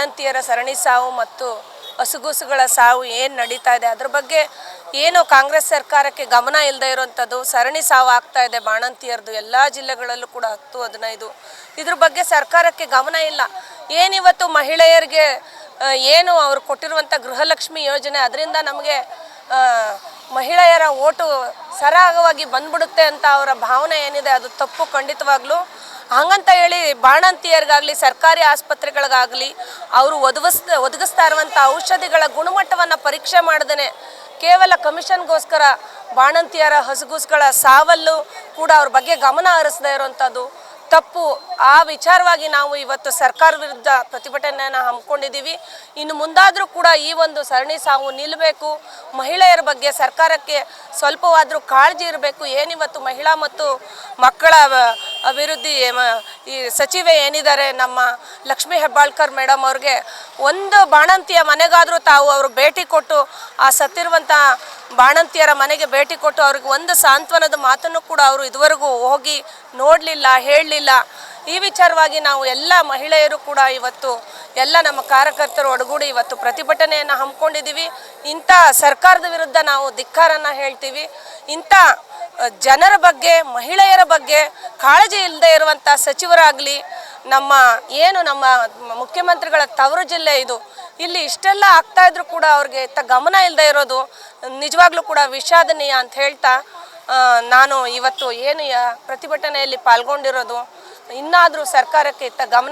ಬಾಣಂತಿಯರ ಸರಣಿ ಸಾವು ಮತ್ತು ಹಸುಗುಸುಗಳ ಸಾವು ಏನು ನಡೀತಾ ಇದೆ? ಅದ್ರ ಬಗ್ಗೆ ಏನು ಕಾಂಗ್ರೆಸ್ ಸರ್ಕಾರಕ್ಕೆ ಗಮನ ಇಲ್ಲದೆ ಇರುವಂಥದ್ದು? ಸರಣಿ ಸಾವು ಆಗ್ತಾ ಇದೆ ಬಾಣಂತಿಯರದು ಎಲ್ಲ ಜಿಲ್ಲೆಗಳಲ್ಲೂ ಕೂಡ ಹತ್ತು, ಹದಿನೈದು. ಇದ್ರ ಬಗ್ಗೆ ಸರ್ಕಾರಕ್ಕೆ ಗಮನ ಇಲ್ಲ. ಏನಿವತ್ತು ಮಹಿಳೆಯರಿಗೆ ಏನು ಅವರು ಕೊಟ್ಟಿರುವಂಥ ಗೃಹಲಕ್ಷ್ಮಿ ಯೋಜನೆ, ಅದರಿಂದ ನಮಗೆ ಮಹಿಳೆಯರ ಓಟು ಸರಾಗವಾಗಿ ಬಂದ್ಬಿಡುತ್ತೆ ಅಂತ ಅವರ ಭಾವನೆ ಏನಿದೆ, ಅದು ತಪ್ಪು ಖಂಡಿತವಾಗ್ಲೂ. ಹಂಗಂತ ಹೇಳಿ ಬಾಣಂತಿಯರಿಗಾಗಲಿ, ಸರ್ಕಾರಿ ಆಸ್ಪತ್ರೆಗಳಿಗಾಗಲಿ, ಅವರು ಒದಗಿಸ್ ಒದಗಿಸ್ತಾ ಇರುವಂಥ ಔಷಧಿಗಳ ಗುಣಮಟ್ಟವನ್ನು ಪರೀಕ್ಷೆ ಮಾಡದೇನೆ. ಕೇವಲ ಕಮಿಷನ್ಗೋಸ್ಕರ ಬಾಣಂತಿಯರ ಹಸುಗೂಸುಗಳ ಸಾವಲ್ಲೂ ಕೂಡ ಅವ್ರ ಬಗ್ಗೆ ಗಮನ ಹರಿಸದೇ ಇರುವಂಥದ್ದು ತಪ್ಪು. ಆ ವಿಚಾರವಾಗಿ ನಾವು ಇವತ್ತು ಸರ್ಕಾರ ವಿರುದ್ಧ ಪ್ರತಿಭಟನೆಯನ್ನು ಹಮ್ಮಿಕೊಂಡಿದ್ದೀವಿ. ಇನ್ನು ಮುಂದಾದರೂ ಕೂಡ ಈ ಒಂದು ಸರಣಿ ಸಾವು ನಿಲ್ಲಬೇಕು ಮಹಿಳೆಯರ ಬಗ್ಗೆ ಸರ್ಕಾರಕ್ಕೆ ಸ್ವಲ್ಪವಾದರೂ ಕಾಳಜಿ ಇರಬೇಕು. ಏನಿವತ್ತು ಮಹಿಳಾ ಮತ್ತು ಮಕ್ಕಳ ಅಭಿವೃದ್ಧಿ ಈ ಸಚಿವೆ ಏನಿದ್ದಾರೆ, ನಮ್ಮ ಲಕ್ಷ್ಮೀ ಹೆಬ್ಬಾಳ್ಕರ್ ಮೇಡಮ್ ಅವ್ರಿಗೆ ಒಂದು ಬಾಣಂತಿಯ ಮನೆಗಾದರೂ ತಾವು ಅವರು ಭೇಟಿ ಕೊಟ್ಟು, ಆ ಸತ್ತಿರುವಂಥ ಬಾಣಂತಿಯರ ಮನೆಗೆ ಭೇಟಿ ಕೊಟ್ಟು ಅವ್ರಿಗೆ ಒಂದು ಸಾಂತ್ವನದ ಮಾತನ್ನು ಕೂಡ ಅವರು ಇದುವರೆಗೂ ಹೋಗಿ ನೋಡಲಿಲ್ಲ, ಹೇಳಲಿಲ್ಲ. ಈ ವಿಚಾರವಾಗಿ ನಾವು ಎಲ್ಲ ಮಹಿಳೆಯರು ಕೂಡ ಇವತ್ತು ಎಲ್ಲ ನಮ್ಮ ಕಾರ್ಯಕರ್ತರು ಒಡಗೂಡಿ ಇವತ್ತು ಪ್ರತಿಭಟನೆಯನ್ನು ಹಮ್ಮಿಕೊಂಡಿದ್ದೀವಿ. ಇಂಥ ಸರ್ಕಾರದ ವಿರುದ್ಧ ನಾವು ಧಿಕ್ಕಾರನ್ನು ಹೇಳ್ತೀವಿ. ಇಂಥ ಜನರ ಬಗ್ಗೆ, ಮಹಿಳೆಯರ ಬಗ್ಗೆ ಕಾಳಜಿ ಇಲ್ಲದೆ ಇರುವಂಥ ಸಚಿವರಾಗಲಿ, ನಮ್ಮ ಏನು ನಮ್ಮ ಮುಖ್ಯಮಂತ್ರಿಗಳ ತವರು ಜಿಲ್ಲೆ ಇದು, ಇಲ್ಲಿ ಇಷ್ಟೆಲ್ಲ ಆಗ್ತಾ ಇದ್ರು ಕೂಡ ಅವ್ರಿಗೆ ಇತ್ತ ಗಮನ ಇಲ್ಲದೆ ಇರೋದು ನಿಜವಾಗ್ಲೂ ಕೂಡ ವಿಷಾದನೀಯ ಅಂತ ಹೇಳ್ತಾ ನಾನು ಇವತ್ತು ಏನು ಪ್ರತಿಭಟನೆಯಲ್ಲಿ ಪಾಲ್ಗೊಂಡಿರೋದು ಇನ್ನಾದರೂ ಸರ್ಕಾರಕ್ಕೆ ಇತ್ತ ಗಮನ